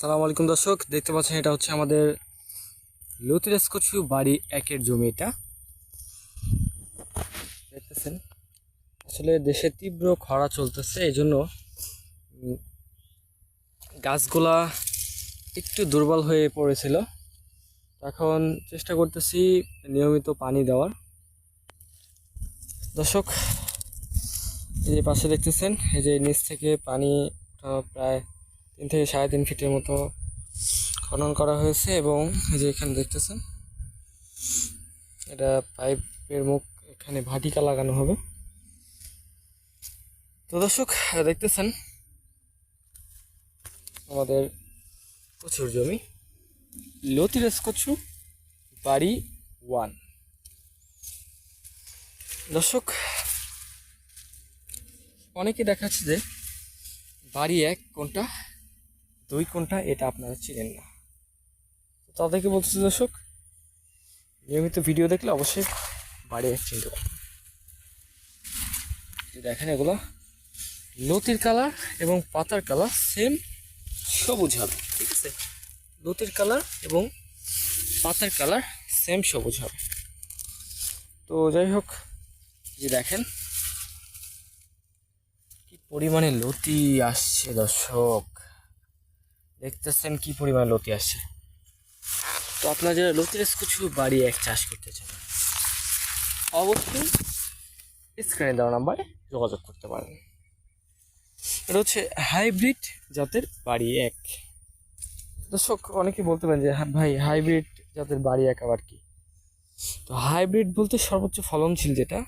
সালাম আলাইকুম দর্শক, দেখতে পাচ্ছেন এটা হচ্ছে আমাদের লতিরাজ কচু বাড়ি একের জমি এটা। দেখতেছেন, আসলে দেশে তীব্র খরা চলতেছে এই জন্য গাছগুলা একটু দুর্বল হয়ে পড়েছিল। এখন চেষ্টা করতেছি নিয়মিত পানি দেওয়ার। দর্শক, এই যে পাশে দেখতেছেন, এই যে নিচ থেকে পানি প্রায় তিন থেকে সাড়ে তিন ফিটের মতো খনন করা হয়েছে এবং এই যে এখানে দেখতেছেন, এটা পাইপের মুখ, এখানে ভাটিকা লাগানো হবে। তো দর্শক, দেখতেছেন, আমাদের প্রচুর জমি, লতিরাজ কচু, বাড়ি ওয়ান। দর্শক, অনেকে দেখাচ্ছে যে বাড়ি এক, কোনটা? দুই কোনটা এটা আপনারা চিনেন না। তাদেরকে বলতেছি, দর্শক, নিয়মিত ভিডিও দেখলে অবশ্যই বাড়ি চিনতে পারবেন দেখেন এগুলো, লতির কালার এবং পাতার কালার সেম সবুজ হবে, ঠিক আছে? লতির কালার এবং পাতার কালার সেম সবুজ হবে। তো যাই হোক যে দেখেন, কি পরিমাণে লতি আসছে, দর্শক। দেখতেছেন কি পরিমাণে লতি আসছে। তো আপনারা যারা লতির কিছু বাড়ি এক চাষ করতে চান অবশ্যই স্ক্রিনে দেওয়া নাম্বারে যোগাযোগ করতে পারেন। এটা হচ্ছে হাইব্রিড জাতের বাড়ি এক। দর্শক, অনেকে বলতে পারেন যে হ্যাঁ ভাই হাইব্রিড জাতের বাড়ি এক আবার কি? তো হাইব্রিড বলতে সর্বোচ্চ ফলনশীল যেটা,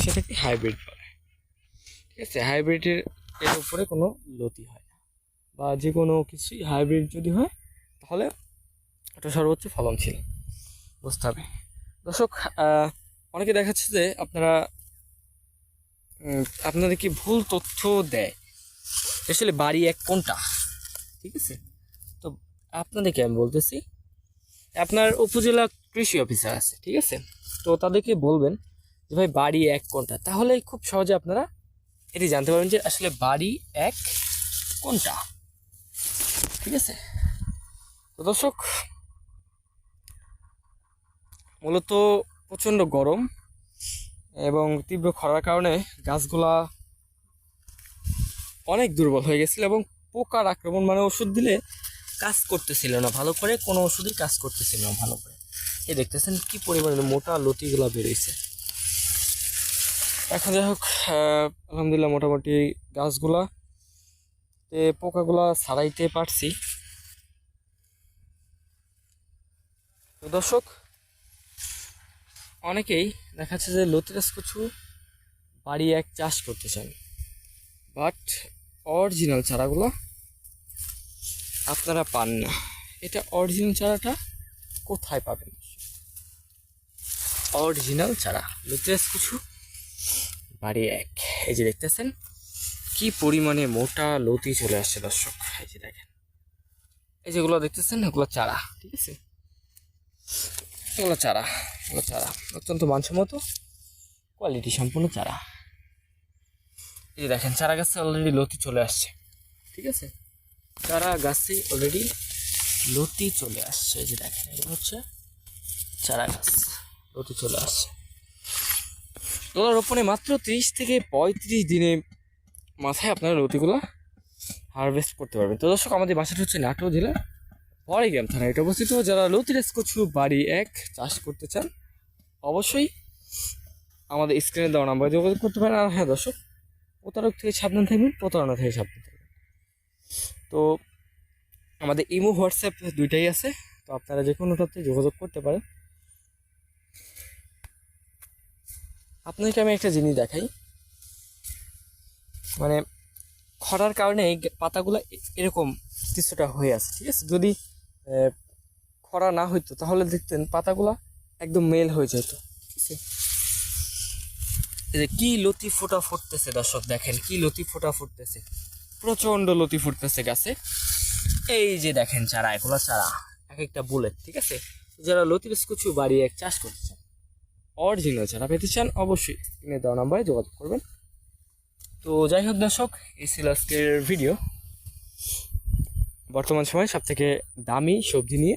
সেটাকে হাইব্রিড বলে। ঠিক আছে? হাইব্রিডের এর উপরে কোনো লতি হয় বা যে কোনো কিছুই হাইব্রিড যদি হয়, তাহলে ওটা সর্বোচ্চ ফলনশীল। বুঝতে হবে। দর্শক অনেকে দেখাচ্ছে যে আপনারা আপনাদের কি ভুল তথ্য দেয়? আসলে বাড়ি এক কোনটা? ঠিক আছে? তো আপনাদেরকে আমি বলতেছি, আপনার উপজেলা কৃষি অফিসার আছে, ঠিক আছে? তো তাদেরকে বলবেন যে, ভাই, বাড়ি এক কোনটা? তাহলে খুব সহজে আপনারা এটি জানতে পারবেন যে, আসলে বাড়ি এক কোনটা? ঠিক আছে? তো দর্শক, মূলত প্রচণ্ড গরম এবং তীব্র খরার কারণে গাছগুলা অনেক দুর্বল হয়ে গেছিল এবং পোকার আক্রমণ মানে ওষুধ দিলে কাজ করতেছিল না, ভালো করে কোনো ওষুধই কাজ করতেছিল না ভালো করে। এই দেখতেছেন কি পরিমাণে মোটা লতিগুলা বেরোইছে। এখন যাই হোক আলহামদুলিল্লাহ মোটামুটি গাছগুলা তে পোকাগুলা ছাড়াইতে পারছি। তো দর্শক, অনেকেই দেখাচ্ছে যে লতিরাজ কচু বাড়ি এক চাষ করতে চান। বাট অরিজিনাল চারাগুলো আপনারা পান না। এটা অরিজিনাল চারাটা কোথায় পাবেন? অরিজিনাল চারা, লতিরাজ কচু বাড়ি এক। এই যে দেখতেছেন কি পরিমাণে মোটা লতি চলে আসছে দর্শক? এই যে দেখেন। এই যেগুলো দেখতেছেন এগুলো চারা, ঠিক আছে? এগুলো চারা এগুলো চারা। অত্যন্ত মানসম্মত কোয়ালিটি সম্পূর্ণ চারা। এই যে দেখেন, চারা গাছে অলরেডি লতি চলে আসছে, ঠিক আছে? চারা গাছে অলরেডি লতি চলে আসছে। এই যে দেখেন, এগুলো হচ্ছে চারা গাছ, লতি চলে আসছে। এগুলো রোপণে মাত্র তিরিশ থেকে পঁয়ত্রিশ দিনে মাথায় আপনারা লতিগুলো হারভেস্ট করতে পারবেন। তো দর্শক, আমাদের বাসাটা হচ্ছে নাটো জেলার বড়াইগ্রাম থানা। এটা অবস্থিত যারা লতিরাজ কচু বাড়ি এক চাষ করতে চান, অবশ্যই আমাদের স্ক্রিনে দেওয়া নাম্বার যোগাযোগ করতে পারেন। আর হ্যাঁ দর্শক, প্রতারক থেকে সাবধান থাকবেন, প্রতারণা থেকে সাবধান থাকবেন। তো আমাদের ইমো, হোয়াটসঅ্যাপ দুইটাই আছে, তো আপনারা যে কোনোটাতে যোগাযোগ করতে পারেন। আপনাকে আমি একটা জিনিস দেখাই। মানে খরার কারণে এই পাতাগুলো এরকম কিছুটা হয়ে আছে, ঠিক আছে? যদি খরা না হইতো, তাহলে দেখতেন পাতাগুলা একদম মেল হয়ে যেত কি লতি ফোটা ফুটতেছে, দর্শক দেখেন, কি লতি ফোটা ফুটতেছে। প্রচণ্ড লতি ফুটতেছে গাছে। এই যে দেখেন চারা, এগুলো চারা এক একটা বুলেট, ঠিক আছে? যারা লতির কুচু বাড়ি এক চাষ করতে চান, অরিজিনাল চারা পেতে চান, অবশ্যই স্ক্রিনে দেওয়া নাম্বারে যোগাযোগ করবেন। তো যাই হোক দর্শক, এই ছিল আজকের ভিডিও বর্তমান সময়ে সব থেকে দামি সবজি নিয়ে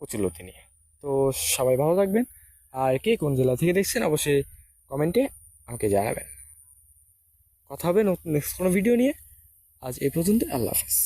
কচুলতি নিয়ে। তো সবাই ভালো থাকবেন। আর কে কোন জেলা থেকে দেখছেন, অবশ্যই কমেন্টে আমাকে জানাবেন। কথা হবে নতুন নেক্সট কোনো ভিডিও নিয়ে। আজ এ পর্যন্ত, আল্লাহ হাফেজ।